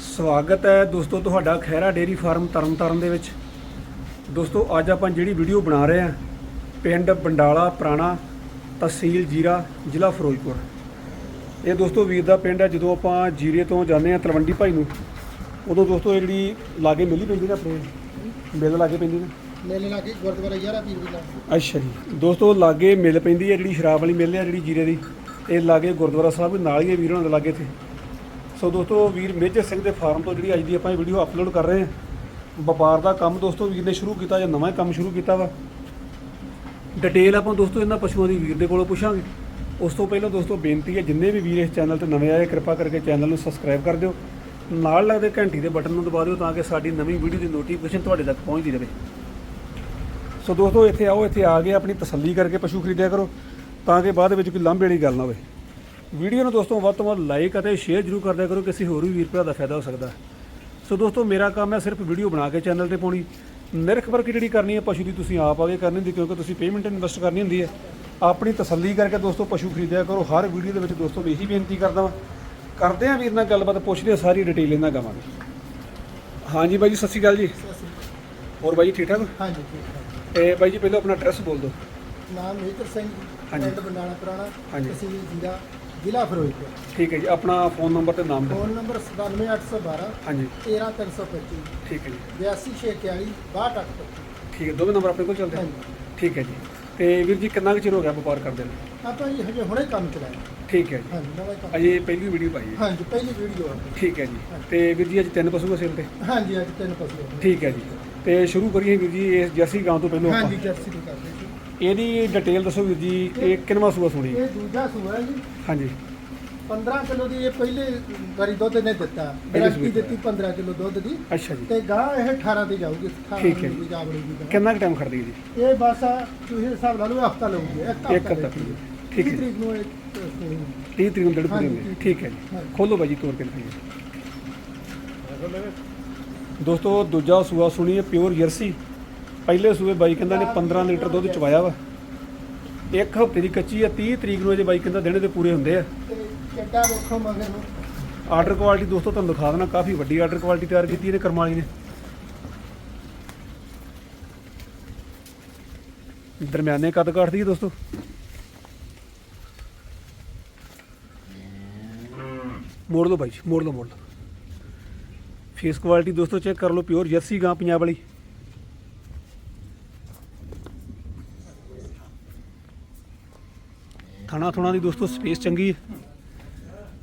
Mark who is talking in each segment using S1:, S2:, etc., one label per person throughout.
S1: ਸਵਾਗਤ ਹੈ ਦੋਸਤੋ ਤੁਹਾਡਾ ਖੈਰਾ ਡੇਰੀ ਫਾਰਮ ਤਰਨਤਾਰਨ ਦੇ ਵਿੱਚ। ਦੋਸਤੋ ਅੱਜ ਆਪਾਂ ਜਿਹੜੀ ਵੀਡੀਓ ਬਣਾ ਰਹੇ ਹਾਂ ਪਿੰਡ ਬੰਡਾਲਾ ਪੁਰਾਣਾ ਤਹਿਸੀਲ ਜੀਰਾ ਜ਼ਿਲ੍ਹਾ ਫਿਰੋਜ਼ਪੁਰ। ਇਹ ਦੋਸਤੋ ਵੀਰ ਦਾ ਪਿੰਡ ਹੈ ਜਦੋਂ ਆਪਾਂ ਜੀਰੇ ਤੋਂ ਜਾਂਦੇ ਹਾਂ ਤਲਵੰਡੀ ਭਾਈ ਨੂੰ ਉਦੋਂ ਦੋਸਤੋ ਇਹ ਜਿਹੜੀ ਲਾਗੇ ਮਿਲੀ ਪੈਂਦੀ ਨਾ ਆਪਣੇ ਮਿਲ ਲਾਗੇ ਪੈਂਦੀ ਨਾ?
S2: ਮੇਲੇ ਲਾ ਕੇ ਗੁਰਦੁਆਰਾ ਯਾਰਾ ਪੀਰ ਦੀ। ਲਾ
S1: ਅੱਛਾ ਜੀ। ਦੋਸਤੋ ਲਾਗੇ ਮਿਲ ਪੈਂਦੀ ਹੈ ਜਿਹੜੀ ਸ਼ਰਾਬ ਵਾਲੀ ਮਿਲ ਹੈ ਜਿਹੜੀ ਜੀਰੇ ਦੀ ਇਹ ਲਾਗੇ ਗੁਰਦੁਆਰਾ ਸਾਹਿਬ ਨਾਲ ਹੀ ਹੈ ਵੀਰ ਦੇ ਲਾਗੇ ਤੇ ਸੋ ਦੋਸਤੋ ਵੀਰ ਮੇਜਰ ਸਿੰਘ ਦੇ ਫਾਰਮ ਤੋਂ ਜਿਹੜੀ ਅੱਜ ਦੀ ਆਪਾਂ ਇਹ ਵੀਡੀਓ ਅਪਲੋਡ ਕਰ ਰਹੇ ਹਾਂ, ਵਪਾਰ ਦਾ ਕੰਮ ਦੋਸਤੋ ਵੀਰ ਨੇ ਸ਼ੁਰੂ ਕੀਤਾ ਜਾਂ ਨਵਾਂ ਕੰਮ ਸ਼ੁਰੂ ਕੀਤਾ ਵਾ। ਡਿਟੇਲ ਆਪਾਂ ਦੋਸਤੋ ਇਹਨਾਂ ਪਸ਼ੂਆਂ ਦੀ ਵੀਰ ਦੇ ਕੋਲੋਂ ਪੁੱਛਾਂਗੇ। ਉਸ ਤੋਂ ਪਹਿਲਾਂ ਦੋਸਤੋ ਬੇਨਤੀ ਹੈ, ਜਿੰਨੇ ਵੀ ਵੀਰ ਇਸ ਚੈਨਲ ਤੇ ਨਵੇਂ ਆਏ, ਕਿਰਪਾ ਕਰਕੇ ਚੈਨਲ ਨੂੰ ਸਬਸਕ੍ਰਾਈਬ ਕਰ ਦਿਓ। ਨਾਲ ਲੱਗਦੇ ਘੰਟੀ ਦੇ ਬਟਨ ਨੂੰ ਦਬਾ ਦਿਓ ਤਾਂ ਕਿ ਸਾਡੀ ਨਵੀਂ ਵੀਡੀਓ ਦੀ ਨੋਟੀਫਿਕੇਸ਼ਨ ਤੁਹਾਡੇ ਤੱਕ ਪਹੁੰਚਦੀ ਰਹੇ। ਸੋ ਦੋਸਤੋ ਇੱਥੇ ਆਓ, ਇੱਥੇ ਆ ਕੇ ਆਪਣੀ ਤਸੱਲੀ ਕਰਕੇ ਪਸ਼ੂ ਖਰੀਦਿਆ ਕਰੋ, ਤਾਂ ਕਿ ਬਾਅਦ ਵਿੱਚ ਕੋਈ ਲਾਂਭੇ ਵਾਲੀ ਗੱਲ ਨਾ ਹੋਵੇ। ਵੀਡੀਓ ਨੂੰ ਦੋਸਤੋ ਵੱਧ ਤੋਂ ਵੱਧ ਲਾਈਕ ਅਤੇ ਸ਼ੇਅਰ ਜ਼ਰੂਰ ਕਰਦਿਆ ਕਰੋ ਕਿਸੇ ਹੋਰ ਵੀ ਵੀਰ ਭਰਾ ਦਾ ਫਾਇਦਾ ਹੋ ਸਕਦਾ। ਹੈ। ਸੋ ਦੋਸਤੋ ਮੇਰਾ ਕੰਮ ਹੈ ਸਿਰਫ ਵੀਡੀਓ ਬਣਾ ਕੇ ਚੈਨਲ ਤੇ ਪਾਉਣੀ। ਨਿਰਖ ਵਰਕ ਜਿਹੜੀ ਕਰਨੀ ਹੈ ਪਸ਼ੂ ਦੀ ਤੁਸੀਂ ਆਪ ਆਗੇ ਕਰਨੀ ਹੁੰਦੀ ਕਿਉਂਕਿ ਤੁਸੀਂ ਪੇਮੈਂਟ ਇਨਵੈਸਟ ਕਰਨੀ ਹੁੰਦੀ ਹੈ। ਆਪਣੀ ਤਸੱਲੀ ਕਰਕੇ ਦੋਸਤੋ ਪਸ਼ੂ ਖਰੀਦਿਆ ਕਰੋ। ਹਰ ਵੀਡੀਓ ਦੇ ਵਿੱਚ ਦੋਸਤੋ ਮੈਂ ਇਹੀ ਬੇਨਤੀ ਕਰਦਾ ਵਾਂ। ਕਰਦੇ ਹਾਂ ਵੀਰ ਨਾਲ ਗੱਲਬਾਤ ਪੁੱਛਦੇ ਹਾਂ ਸਾਰੀ ਡਿਟੇਲ ਇਹਨਾਂ ਗਾਵਾਂਗੇ ਹਾਂਜੀ ਬਾਈ ਜੀ ਸਤਿ ਸ਼੍ਰੀ ਅਕਾਲ ਜੀ। ਹੋਰ ਬਾਈ ਜੀ ਠੀਕ ਠਾਕ?
S2: ਹਾਂਜੀ ਠੀਕ ਹੈ
S1: ਤੇ ਬਾਈ ਜੀ ਪਹਿਲਾਂ ਆਪਣਾ ਐਡਰੈਸ ਬੋਲ ਦਿਓ।
S2: ਨਾਮ ਮੇਜਰ ਸਿੰਘ। ਪਿੰਡ ਬੰਡਾਲਾ ਪੁਰਾਣਾ। ਤਹਿਸੀਲ ਜੀਰਾ ਜ਼ਿਲ੍ਹਾ ਫਿਰੋਜ਼ਪੁਰ।
S1: ਠੀਕ ਹੈ ਜੀ ਆਪਣਾ ਫੋਨ ਨੰਬਰ ਤੇ ਨਾਮ ਦਿਓ
S2: ਫੋਨ ਨੰਬਰ 97812
S1: ਹਾਂਜੀ।
S2: 13325
S1: ਠੀਕ ਹੈ ਜੀ।
S2: 8241 62825
S1: ਠੀਕ ਹੈ ਦੋਵੇਂ ਨੰਬਰ ਆਪਣੇ ਕੋਲ ਚੱਲਦੇ ਹਨ
S2: ਹਾਂਜੀ।
S1: ਠੀਕ ਹੈ ਜੀ। ਤੇ ਵੀਰ ਜੀ ਕਿੰਨਾ ਕੁ ਚਿਰ ਹੋ ਗਿਆ ਵਪਾਰ ਕਰਦੇ ਨੇ?
S2: ਆਪਾਂ ਜੀ ਹਜੇ ਹੁਣੇ ਕੰਮ ਚਲਾਇਆ।
S1: ਠੀਕ ਹੈ ਜੀ।
S2: ਹਾਂਜੀ ਨਵਾਂ ਹੀ ਕੰਮ
S1: ਅਜੇ ਪਹਿਲੀ ਵੀਡੀਓ ਪਾਈ ਹੈ
S2: ਹਾਂਜੀ ਪਹਿਲੀ ਵੀਡੀਓ ਆ।
S1: ਠੀਕ ਹੈ ਜੀ। ਤੇ ਵੀਰ ਜੀ ਅੱਜ ਤਿੰਨ ਪਸ਼ੂ ਸੇਲ ਤੇ?
S2: ਹਾਂਜੀ ਅੱਜ ਤਿੰਨ ਪਸ਼ੂ ਆ।
S1: ਠੀਕ ਹੈ ਜੀ। ਤੇ ਸ਼ੁਰੂ ਕਰੀਏ ਵੀਰ ਜੀ ਇਸ ਜਰਸੀ ਗਾਂ ਤੋਂ ਪਹਿਲਾਂ
S2: ਹਾਂਜੀ
S1: ਆਪਾਂ
S2: ਜਰਸੀ
S1: ਇਹਦੀ ਡਿਟੇਲ ਦੱਸੋ ਵੀਰ ਜੀ ਇਹ ਕਿੰਨਵਾਂ ਸੂਆ ਸੁਣੀ
S2: ਇਹ ਦੂਜਾ ਸੂਆ ਹੈ ਜੀ
S1: ਹਾਂਜੀ
S2: 15 ਕਿਲੋ ਦੀ ਇਹ ਪਹਿਲੇ ਵਾਰੀ ਦੁੱਧ ਨੇ ਦਿੱਤਾ ਗਰੰਟੀ ਦਿੱਤੀ 15 ਕਿਲੋ ਦੁੱਧ ਦੀ
S1: ਅੱਛਾ ਜੀ
S2: ਤੇ ਗਾਂ ਇਹ 18 ਤੇ ਜਾਊਗੀ 18
S1: ਠੀਕ ਹੈ
S2: ਦੀ।
S1: ਕਿੰਨਾ ਟਾਈਮ ਖੜਦੀ ਜੀ
S2: ਇਹ ਬਸ ਤੁਸੀਂ ਹਿਸਾਬ ਲਾ ਲਓ ਹਫਤਾ ਲਊਗੀ ਇੱਕ
S1: ਹਫ਼ਤਾ। ਠੀਕ ਹੈ।
S2: ਤਰੀਕ ਨੂੰ ਇਹ ਸੂਈ ਹੋਣੀ।
S1: 30 ਤਰੀਕ ਨੂੰ ਡੇਢ ਪੂਰੀ।
S2: ਠੀਕ।
S1: ਹੈ ਜੀ। ਖੋਲੋ ਬਾਈ ਜੀ ਤੋੜ ਕੇ ਦਿਖਾਈਏ ਦੋਸਤੋ ਦੂਜਾ ਸੂਆ ਸੁਣੀ ਹੈ ਪਿਓਰ ਜਰਸੀ ਪਹਿਲੇ ਸੂਏ ਬਾਈ ਕਹਿੰਦਾ ਨੇ 15 ਲੀਟਰ ਦੁੱਧ ਚਵਾਇਆ ਵਾ। ਇੱਕ ਹਫ਼ਤੇ ਦੀ ਕੱਚੀ ਆ 30 ਤਰੀਕ ਨੂੰ ਅਜੇ ਬਾਈ ਕਹਿੰਦਾ ਦਿਨੇ ਦੇ ਪੂਰੇ ਹੁੰਦੇ ਆ।
S2: ਚੱਡਾ ਵੇਖੋ ਮਗਰ
S1: ਆਰਡਰ ਕੁਆਲਿਟੀ ਦੋਸਤੋ ਤੁਹਾਨੂੰ ਦਿਖਾ ਦੇਣਾ, ਕਾਫੀ ਵੱਡੀ ਆਰਡਰ ਕੁਆਲਿਟੀ ਤਿਆਰ ਕੀਤੀ ਇਹਨੇ ਕਰਮਾਲੀ ਨੇ। ਦਰਮਿਆਨੇ ਕੱਦ ਕਾਟਦੀ ਹੈ ਦੋਸਤੋ। ਮੋੜ ਲਓ ਬਾਈ ਮੋੜ ਲਓ ਮੋੜ ਲਓ। ਫੇਸ ਕੁਆਲਿਟੀ ਦੋਸਤੋ ਚੈੱਕ ਕਰ ਲਓ ਪਿਓਰ ਜਰਸੀ ਗਾਂ ਪੰਜਾਬ ਵਾਲੀ। ਥਾਣਾ ਥੁਣਾ ਦੀ ਦੋਸਤੋ ਸਪੇਸ ਚੰਗੀ ਹੈ।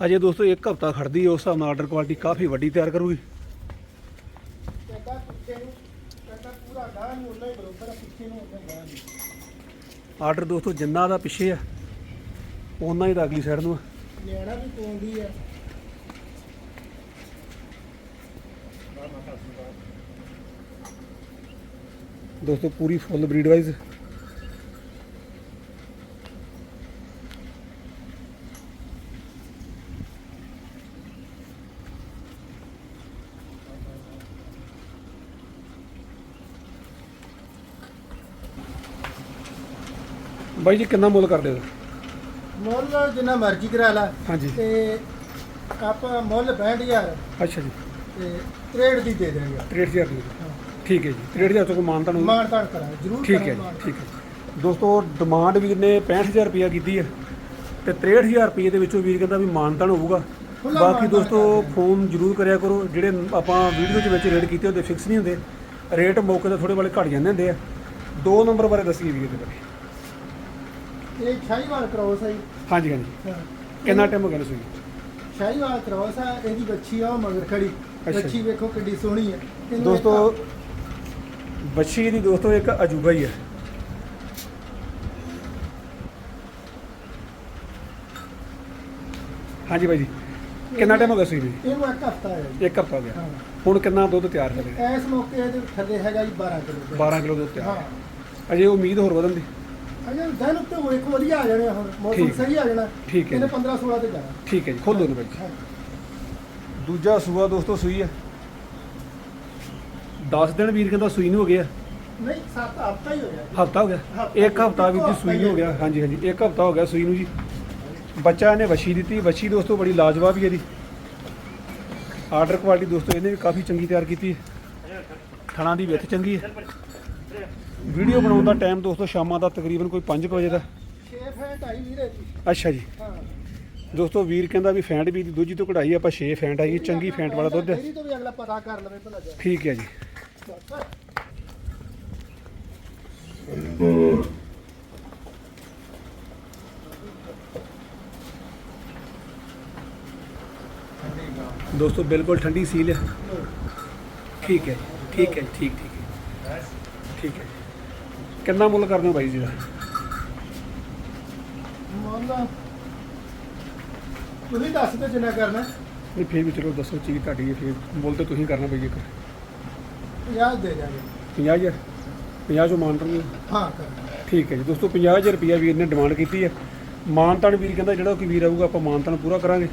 S1: ਅਜੇ ਦੋਸਤੋ ਇੱਕ ਹਫਤਾ ਖੜਦੀ ਹੈ, ਉਸ ਹਿਸਾਬ ਨਾਲ ਆਰਡਰ ਕੁਆਲਿਟੀ ਕਾਫੀ ਵੱਡੀ ਤਿਆਰ ਕਰੂਗੀ। ਆਰਡਰ ਦੋਸਤੋ ਜਿੰਨਾ ਦਾ ਪਿੱਛੇ ਆ ਉਹਨਾਂ ਹੀ ਦਾ ਅਗਲੀ ਸਾਈਡ ਨੂੰ ਆ।
S2: ਵੀ ਪਾਉਂਦੀ ਆ
S1: ਦੋਸਤੋ ਪੂਰੀ ਫੁੱਲ ਬਰੀਡ ਵਾਈਜ਼ ਬਾਈ ਜੀ ਕਿੰਨਾ ਮੁੱਲ ਕਰਦੇ ਹੋ?
S2: ਮੁੱਲ ਜਿੰਨਾ ਮਰਜ਼ੀ ਕਰਾ ਲਾ।
S1: ਹਾਂਜੀ।
S2: ਤੇ ਆਪਾਂ ਮੁੱਲ 65000
S1: ਅੱਛਾ ਜੀ।
S2: ਤੇ 63 ਦੀ ਦੇ ਦੇਣਗੇ
S1: 63000 ਦੀ। ਠੀਕ ਹੈ ਜੀ। 63000 ਤੋਂ ਕੋਈ ਮਾਨਤਾ ਨੂੰ
S2: ਮਾਣ ਤਾਣ ਕਰਾਂਗੇ ਜ਼ਰੂਰ
S1: ਠੀਕ ਹੈ
S2: ਕਰਾਂਗੇ
S1: ਜੀ ਠੀਕ ਹੈ ਦੋਸਤੋ ਡਿਮਾਂਡ ਵੀਰ ਨੇ 65000 ਰੁਪਇਆ ਕੀਤੀ ਹੈ। ਤੇ 63000 ਰੁਪਏ ਦੇ ਵਿੱਚੋਂ ਵੀਰ ਕਹਿੰਦਾ ਵੀ ਮਾਨਤਾਨ ਹੋਊਗਾ।
S2: ਖੁੱਲ੍ਹਾ
S1: ਬਾਕੀ
S2: ਮਾਨਤਾਨ
S1: ਦੋਸਤੋ ਫੋਨ ਜ਼ਰੂਰ ਕਰਿਆ ਕਰੋ। ਜਿਹੜੇ ਆਪਾਂ ਵੀਡੀਓ ਦੇ ਵਿੱਚ ਰੇਟ ਕੀਤੇ ਉਹਦੇ ਫਿਕਸ ਨਹੀਂ ਹੁੰਦੇ। ਰੇਟ ਮੌਕੇ ਤੇ ਥੋੜੇ ਵਾਲੇ ਘਟ ਜਾਂਦੇ ਹੁੰਦੇ ਆ। ਦੋ ਨੰਬਰ ਬਾਰੇ ਦੱਸੀਏ ਵੀਰ ਦੇ ਬਾਰੇ।
S2: ਇਹ ਸ਼ਾਹੀਵਾਲ ਕ੍ਰੋਸ ਹੈ ਜੀ।
S1: ਹਾਂਜੀ ਹਾਂਜੀ।
S2: ਹਾਂ।
S1: ਕਿੰਨਾ ਟਾਈਮ ਹੋ ਗਿਆ ਤੁਸੀਂ?
S2: ਸ਼ਾਹੀਵਾਲ ਕ੍ਰੋਸ ਆ ਇਹਦੀ ਬੱਚੀ ਆ ਉਹ ਮਗਰ ਖੜੀ।
S1: ਅੱਛਾ।
S2: ਬੱਚੀ
S1: ਜੀ।
S2: ਵੇਖੋ ਕਿੱਡੀ ਸੋਹਣੀ ਹੈ ਇਹਨੂੰ
S1: ਦੋਸਤੋ
S2: ਇੱਕ-
S1: ਬੱਚੀ ਦੀ ਦੋਸਤੋ ਇੱਕ ਅਜੂਬਾ ਹੀ ਹੈ ਹਾਂਜੀ ਬਾਈ ਜੀ ਕਿੰਨਾ ਟਾਈਮ ਹੋ ਗਿਆ ਸੂਈ ਨੂੰ ਜੀ?
S2: ਇਹਨੂੰ ਇੱਕ ਹਫਤਾ ਹੈ ਜੀ।
S1: ਇੱਕ ਹਫ਼ਤਾ ਹੋ ਗਿਆ।
S2: ਹਾਂ।
S1: ਹੁਣ ਕਿੰਨਾ ਦੁੱਧ ਤਿਆਰ ਕਰ ਲਿਆ
S2: ਇਸ ਮੌਕੇ ਇਹਦੇ ਥੱਲੇ ਹੈਗਾ ਜੀ 12 ਕਿਲੋ
S1: 12 ਕਿਲੋ ਦੁੱਧ ਤਿਆਰ।
S2: ਹਾਂ।
S1: ਅਜੇ ਉਮੀਦ ਹੋਰ ਵਧਣ ਦੀ।
S2: ਅਜੇ ਦਿਨ ਉੱਤੇ ਉਹ ਇੱਕ ਵਧੀਆ ਆ ਜਾਣੇ ਆ ਹੁਣ ਮੌਸਮ
S1: ਠੀਕ।
S2: ਸਹੀ ਆ ਜਾਣਾ
S1: ਠੀਕ ਹੈ
S2: ਇਹਨੇ
S1: ਜੀ।
S2: 15 16 ਤੇ ਜਾਣਾ।
S1: ਠੀਕ ਹੈ ਜੀ ਖੋਲੋ ਨੇ ਬਾਈ। ਜੀ
S2: ਹਾਂ।
S1: ਦੂਜਾ ਸੂਆ ਦੋਸਤੋ ਸੂਈ ਹੈ 10 ਦਿਨ ਵੀਰ ਕਹਿੰਦਾ ਸੂਈ ਨੂੰ ਹੋ ਗਿਆ।
S2: ਨਹੀਂ ਸੱਤ ਹਫਤਾ ਹੀ ਹੋਇਆ
S1: ਹਫਤਾ ਹੋ ਗਿਆ?
S2: ਹਫ਼ਤਾ
S1: ਇੱਕ ਹਫਤਾ ਵੀਰ ਜੀ
S2: ਹਫ਼ਤਾ
S1: ਸੂਈ ਨੂੰ ਹੋ ਗਿਆ। ਹਾਂਜੀ ਹਾਂਜੀ ਇੱਕ ਹਫਤਾ ਹੋ ਗਿਆ ਸੂਈ ਨੂੰ ਜੀ। ਬੱਚਾ ਇਹਨੇ ਵਛੀ ਦਿੱਤੀ। ਵਛੀ ਦੋਸਤੋ ਬੜੀ ਲਾਜਵਾਬ ਹੀ ਇਹਦੀ। ਆਰਡਰ ਕੁਆਲਿਟੀ ਦੋਸਤੋ ਇਹਨੇ ਵੀ ਕਾਫੀ ਚੰਗੀ ਤਿਆਰ ਕੀਤੀ ਹੈ। ਥਣਾ ਦੀ ਵਿੱਥ ਚੰਗੀ ਹੈ। ਵੀਡੀਓ ਬਣਾਉਣ ਦਾ ਟਾਈਮ ਦੋਸਤੋ ਸ਼ਾਮਾਂ ਦਾ ਤਕਰੀਬਨ ਕੋਈ 5 ਵਜੇ ਦਾ।
S2: ਵੀਰੇ
S1: ਅੱਛਾ ਜੀ।
S2: ਹਾਂ।
S1: ਦੋਸਤੋ ਵੀਰ ਕਹਿੰਦਾ ਵੀ ਫੈਂਟ ਵੀ ਦੀ ਦੂਜੀ ਤੋਂ ਕਢਾਈ ਆਪਾਂ 6 ਫੈਂਟ ਆਈ ਚੰਗੀ ਫੈਂਟ ਵਾਲਾ ਦੁੱਧ। ਹੈ
S2: ਡੇਅਰੀ ਤੋਂ ਵੀ ਅਗਲਾ ਪਤਾ ਕਰ ਲਵੇ ਭਲਾ ਜਾ।
S1: ਠੀਕ ਹੈ ਜੀ। ਦੋਸਤੋ ਬਿਲਕੁਲ ਠੰਡੀ ਸੀਲ ਹੈ ਠੀਕ ਹੈ ਠੀਕ ਹੈ ਠੀਕ ਠੀਕ ਹੈ। ਠੀਕ ਹੈ। ਕਿੰਨਾ ਮੁੱਲ ਕਰਦੇ ਹੋ ਬਾਈ ਜੀ ਦਾ?
S2: ਮੰਨ ਤੁਸੀਂ ਦੱਸ ਤੇ ਜਿੰਨਾ ਕਰਨਾ।
S1: ਨਹੀਂ ਫੇਰ ਵੀ ਚਲੋ ਦੱਸੋ ਚੀਜ਼ ਤੁਹਾਡੀ ਹੈ ਫੇਰ ਮੁੱਲ ਤੇ ਤੁਸੀਂ ਕਰਨਾ ਪਈ ਇੱਕ।
S2: 50 ਦੇ ਜਾਗੇ
S1: 50000 50 ਚੋਂ ਮਾਨ ਨਹੀਂ
S2: ਹਾਂ? ਕਰਨਾ
S1: ਠੀਕ ਹੈ ਜੀ ਦੋਸਤੋ 50000 ਰੁਪਿਆ ਵੀਰ ਨੇ ਡਿਮਾਂਡ ਕੀਤੀ ਹੈ। ਮਾਨਤਾਨ ਵੀਰ ਕਹਿੰਦਾ ਜਿਹੜਾ ਕੋਈ ਵੀਰ ਆਊਗਾ ਆਪਾਂ ਮਾਨਤਾਨ ਪੂਰਾ ਕਰਾਂਗੇ।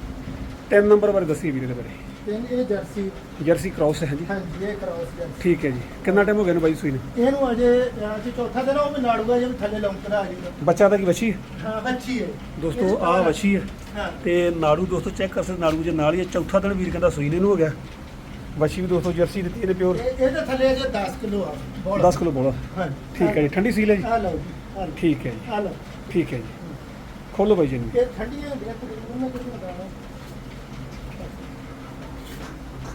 S1: ਤਿੰਨ ਨੰਬਰ ਬਾਰੇ ਦੱਸੀ ਵੀਰ ਦੇ ਬਾਰੇ।
S2: ਇਹ ਜਰਸੀ।
S1: ਜਰਸੀ ਕ੍ਰਾਸ ਹੈ ਜੀ।
S2: ਹਾਂਜੀ ਇਹ ਕ੍ਰਾਸ ਜਰਸੀ।
S1: ਠੀਕ ਹੈ ਜੀ। ਕਿੰਨਾ ਟਾਈਮ ਹੋ ਗਿਆ ਨੇ ਬਾਈ ਸੂਈ ਨੇ?
S2: ਇਹਨੂੰ ਅਜੇ ਅੱਜ ਚੌਥਾ ਦਿਨ ਆ, ਉਹ ਵੀ ਨਾੜੂਗਾ ਜੇ ਵੀ ਥੱਲੇ ਲੌਂਕਦਾ ਆ ਜੂਗਾ
S1: ਬੱਚਾ ਤਾਂ ਕੀ ਵੱਛੀ? ਹੈ?
S2: ਹਾਂ ਬੱਚੀ ਹੈ।
S1: ਦੋਸਤੋ ਆਹ ਵੱਛੀ ਹੈ।
S2: ਹਾਂ।
S1: ਤੇ ਨਾੜੂ ਦੋਸਤੋ ਚੈੱਕ ਕਰ ਸਕਦੇ ਨਾੜੂ ਜੇ ਨਾਲ ਹੀ ਹੈ। ਚੌਥਾ ਦਿਨ ਵੀਰ ਕਹਿੰਦਾ ਸੂਈ ਨੇ ਨੂੰ ਹੋ ਗਿਆ। ਵੱਛੀ ਵੀ ਦੋਸਤੋ ਜਰਸੀ ਦਿੱਤੀ ਇਹਨੇ ਪਿਓਰ।
S2: ਇਹ ਇਹਦੇ ਥੱਲੇ ਅਜੇ 10 ਕਿਲੋ ਆ ਬੋਲਾ।
S1: 10 ਕਿਲੋ ਬੋਲਾ।
S2: ਹਾਂ।
S1: ਠੀਕ ਹੈ ਜੀ ਠੰਡੀ ਸੀਲ ਹੈ ਜੀ।
S2: ਆ ਲਓ ਜੀ ਆ ਲਓ।
S1: ਠੀਕ ਹੈ ਜੀ।
S2: ਆ ਲਓ।
S1: ਠੀਕ ਹੈ ਜੀ। ਖੋਲੋ ਬਾਈ ਜੀ
S2: ਇਹ ਠੰਡੀਆਂ ਹੁੰਦੀਆਂ ਤਕਰੀਬਨ ਮੈਂ ਕਿਹਨੂੰ ਲਗਾਉਣਾ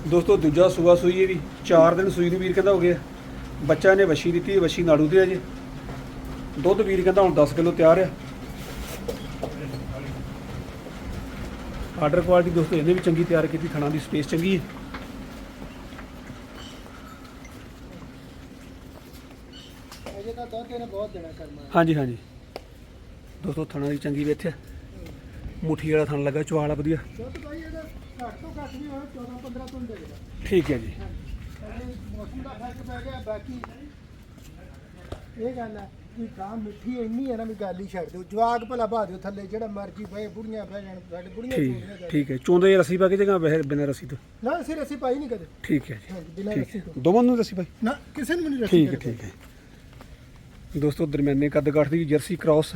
S1: ਦੋਸਤੋ ਦੂਜਾ ਸੂਆ ਸੂਈ ਹੈ ਵੀ 4 ਦਿਨ ਸੂਈ ਨੂੰ ਵੀਰ ਕਹਿੰਦਾ ਹੋ ਗਿਆ। ਬੱਚਾ ਨੇ ਵਸ਼ੀ ਦਿੱਤੀ ਵਸ਼ੀ ਨਾੜੂ ਤੇ ਹੈ ਜੀ। ਦੁੱਧ ਵੀਰ ਕਹਿੰਦਾ ਹੁਣ 10 ਕਿਲੋ ਤਿਆਰ ਹੈ ਆਰਡਰ ਕੁਆਲਿਟੀ ਦੋਸਤੋ ਇਹਨੇ ਵੀ ਚੰਗੀ ਤਿਆਰ ਕੀਤੀ ਥਣਾ ਦੀ ਸਪੇਸ ਚੰਗੀ ਹੈ
S2: ਅਜੇ ਤਾਂ ਦੁੱਧ ਇਹਨੇ ਬਹੁਤ ਦੇਣਾ ਕਰਨਾ
S1: ਹਾਂਜੀ ਹਾਂਜੀ। ਦੋਸਤੋ ਥਣਾ ਦੀ ਚੰਗੀ ਹੈ ਮੁੱਠੀ ਵਾਲਾ ਥਣ ਲੱਗਾ ਚਵਾਲਾ ਵਧੀਆ।
S2: ਦੁੱਧ ਭਾਈ ਇਹਦਾ ਘੱਟ ਤੋਂ ਘੱਟ ਵੀ ਹੋਵੇ 14 15 ਤੋਂ ਦੇਗਾ
S1: ਠੀਕ ਹੈ ਜੀ।
S2: ਅਜੇ ਮੌਸਮ ਦਾ ਫ਼ਰਕ ਪੈ ਗਿਆ ਬਾਕੀ ਇਹ ਗੱਲ ਹੈ ਕਿ ਕਾਂ ਮਿੱਠੀ ਇੰਨੀ ਹੈ ਨਾ ਵੀ ਗੱਲ ਹੀ ਛੱਡ ਦਿਓ। ਜਵਾਕ ਭਲਾ ਬਾ ਦਿਓ ਥੱਲੇ ਜਿਹੜਾ ਮਰਜ਼ੀ ਬਏ ਬੁੜੀਆਂ ਬਹਿ ਜਾਣ ਸਾਡੇ ਬੁੜੀਆਂ ਚੋਣੀਆਂ
S1: ਠੀਕ। ਠੀਕ ਹੈ। ਚੋਂਦੇ ਰਸੀ ਪਾ ਕੇ ਜਗਾ ਬਿਨਾਂ ਰਸੀ ਤੋਂ?
S2: ਨਾ ਸਿਰ ਅਸੀਂ ਪਾਈ ਨਹੀਂ ਕਦੇ।
S1: ਠੀਕ ਹੈ ਜੀ।
S2: ਬਿਨਾਂ ਰੱਸੀ ਤੋਂ।
S1: ਦੋਵਾਂ ਨੂੰ ਰਸੀ ਪਾਈ?
S2: ਨਾ ਕਿਸੇ ਨੂੰ ਨਹੀਂ ਰੱਸੀ
S1: ਠੀਕ ਹੈ ਠੀਕ ਹੈ। ਦੋਸਤੋ ਦਰਮਿਆਨੇ ਕੱਦ ਕਾਠ ਦੀ ਜਰਸੀ ਕ੍ਰਾਸ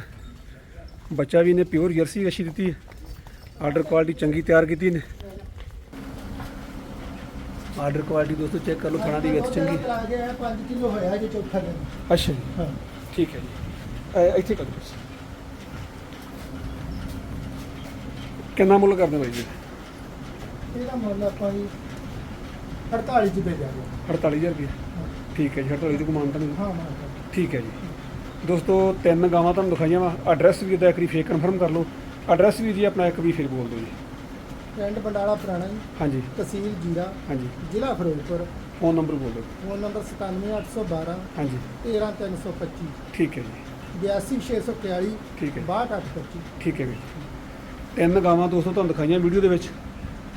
S1: ਬੱਚਾ ਵੀ ਨੇ ਪਿਓਰ ਜਰਸੀ ਅਛੀ ਦਿੱਤੀ ਹੈ। ਆਰਡਰ ਕੁਆਲਿਟੀ ਚੰਗੀ ਤਿਆਰ ਕੀਤੀ ਨੇ ਆਰਡਰ ਕੁਆਲਿਟੀ ਦੋਸਤੋ ਚੈੱਕ ਕਰ ਲਓ ਖਾਣਾ ਦੀ ਵਿੱਚ ਚੰਗੀ।
S2: ਆ ਗਿਆ 5 ਕਿਲੋ ਹੋਇਆ ਜੇ ਚੌਥਾ ਦਿਨ।
S1: ਅੱਛਾ ਜੀ।
S2: ਹਾਂ।
S1: ਠੀਕ ਹੈ ਜੀ। ਅ, ਇੱਥੇ ਕਰ ਦਿਓ ਕਿੰਨਾ ਮੁੱਲ ਕਰਦੇ ਬਾਈ ਜੀ?
S2: ਇਹਦਾ ਮੁੱਲ ਆਪਾਂ ਜੀ 48 ਚ ਦੇ ਜਾਗੇ
S1: 48000 ਰੁਪਏ। ਠੀਕ ਹੈ ਜੀ 48 ਦੀ ਕਮਾਨ ਤਾਂ ਨਹੀਂ
S2: ਹਾਂ ਹਾਂ
S1: ਠੀਕ ਹੈ ਜੀ। ਦੋਸਤੋ ਤਿੰਨ ਗਾਵਾਂ ਤੁਹਾਨੂੰ ਦਿਖਾਈਆਂ ਵਾ। ਐਡਰੈਸ ਵੀ ਦਾ ਇੱਕ ਵਾਰੀ ਫੇਰ ਕਨਫਰਮ ਕਰ ਲਓ। ਐਡਰੈਸ ਵੀ ਜੀ ਆਪਣਾ ਇੱਕ ਵੀ ਫੇਰ ਬੋਲ ਦਿਓ ਜੀ।
S2: ਪਿੰਡ ਬੰਡਾਲਾ ਪੁਰਾਣਾ ਜੀ।
S1: ਹਾਂਜੀ।
S2: ਤਹਿਸੀਲ ਜੀਰਾ।
S1: ਹਾਂਜੀ।
S2: ਜ਼ਿਲ੍ਹਾ ਫਿਰੋਜ਼ਪੁਰ।
S1: ਫੋਨ ਨੰਬਰ ਬੋਲ।
S2: ਫੋਨ ਨੰਬਰ 97812
S1: ਹਾਂਜੀ।
S2: 13325
S1: ਠੀਕ ਹੈ ਜੀ।
S2: 82641
S1: ਠੀਕ ਹੈ।
S2: 62825
S1: ਠੀਕ ਹੈ ਜੀ। ਤਿੰਨ ਗਾਵਾਂ ਦੋਸਤੋ ਤੁਹਾਨੂੰ ਦਿਖਾਈਆਂ ਵੀਡੀਓ ਦੇ ਵਿੱਚ।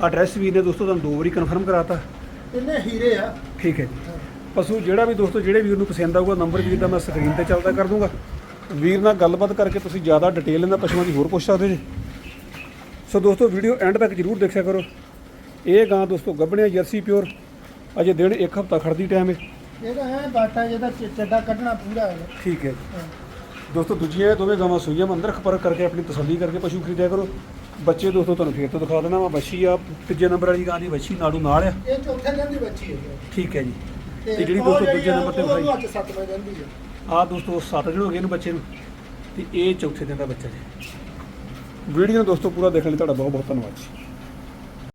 S1: ਐਡਰੈਸ ਵੀ ਨੇ ਦੋਸਤੋ ਤੁਹਾਨੂੰ ਦੋ ਵਾਰੀ ਕਨਫਰਮ ਕਰਾਤਾ।
S2: ਇਹਨੇ ਹੀਰੇ ਆ।
S1: ਠੀਕ ਹੈ ਜੀ। ਪਸ਼ੂ ਜਿਹੜਾ ਵੀ ਦੋਸਤੋ ਜਿਹੜੇ ਵੀਰ ਨੂੰ ਪਸੰਦ ਆਊਗਾ ਨੰਬਰ ਵੀਰ ਦਾ ਮੈਂ ਸਕਰੀਨ ਤੇ ਚੱਲਦਾ ਕਰ ਦੂੰਗਾ। ਵੀਰ ਨਾਲ ਗੱਲਬਾਤ ਕਰਕੇ ਤੁਸੀਂ ਜ਼ਿਆਦਾ ਡਿਟੇਲ ਇਹਨਾਂ ਪਸ਼ੂਆਂ ਦੀ ਹੋਰ ਪੁੱਛ ਸਕਦੇ ਜੀ। ਸੋ ਦੋਸਤੋ ਵੀਡੀਓ ਐਂਡ ਤੱਕ ਜਰੂਰ ਦੇਖਿਆ ਕਰੋ। ਇਹ ਗਾਂ ਦੋਸਤੋ ਗੱਭਣਿਆ ਜਰਸੀ ਪਿਓਰ। ਅਜੇ ਦਿਨ ਇੱਕ ਹਫ਼ਤਾ ਖੜਦੀ ਟਾਈਮ ਹੈ
S2: ਇਹਦਾ ਹੈ ਬਾਟਾ ਜਿਹਦਾ ਚ- ਚੱਡਾ ਕੱਢਣਾ ਪੂਰਾ ਹੈ।
S1: ਠੀਕ ਹੈ। ਦੋਸਤੋ ਦੂਜੀਆਂ ਇਹ ਦੋਵੇਂ ਗਾਵਾਂ ਸੂਈਆਂ ਮੰਦਰ ਖਪਰ ਕਰਕੇ ਆਪਣੀ ਤਸੱਲੀ ਕਰਕੇ ਪਸ਼ੂ ਖਰੀਦਿਆ ਕਰੋ। ਬੱਚੇ ਦੋਸਤੋ ਤੁਹਾਨੂੰ ਫੇਰ ਤੋਂ ਦਿਖਾ ਦੇਣਾ ਵਾ। ਬੱਛੀ ਆ ਤੀਜੇ ਨੰਬਰ ਵਾਲੀ ਗਾਂ ਦੀ ਬੱਛੀ ਨਾੜੂ ਨਾਲ ਆ।
S2: ਇਹ ਚੌਥੇ ਦਿਨ ਦੀ ਬੱਚੀ ਹੈ।
S1: ਠੀਕ ਹੈ ਜੀ।
S2: ਤੇ
S1: ਜਿਹੜੀ ਦੋਸਤੋ ਦੂਜੇ
S2: ਆ,
S1: ਨੰਬਰ ਤੇ
S2: ਉਹ
S1: ਵਿਖਾਈ।
S2: ਅੱਜ 7 ਵਜੇ ਜਾਂਦੀ ਹੈ।
S1: ਆਹ ਦੋਸਤੋ 7 ਦਿਨ ਹੋ ਗਏ ਇਹਨੂੰ ਬੱਚੇ ਨੂੰ। ਤੇ ਇਹ ਚੌਥੇ ਦਿਨ ਦਾ ਬੱਚਾ ਜੀ। ਵੀਡੀਓ ਨੂੰ ਦੋਸਤੋ ਪੂਰਾ ਦੇਖਣ ਲਈ ਤੁਹਾਡਾ ਬਹੁਤ ਬਹੁਤ ਧੰਨਵਾਦ ਜੀ।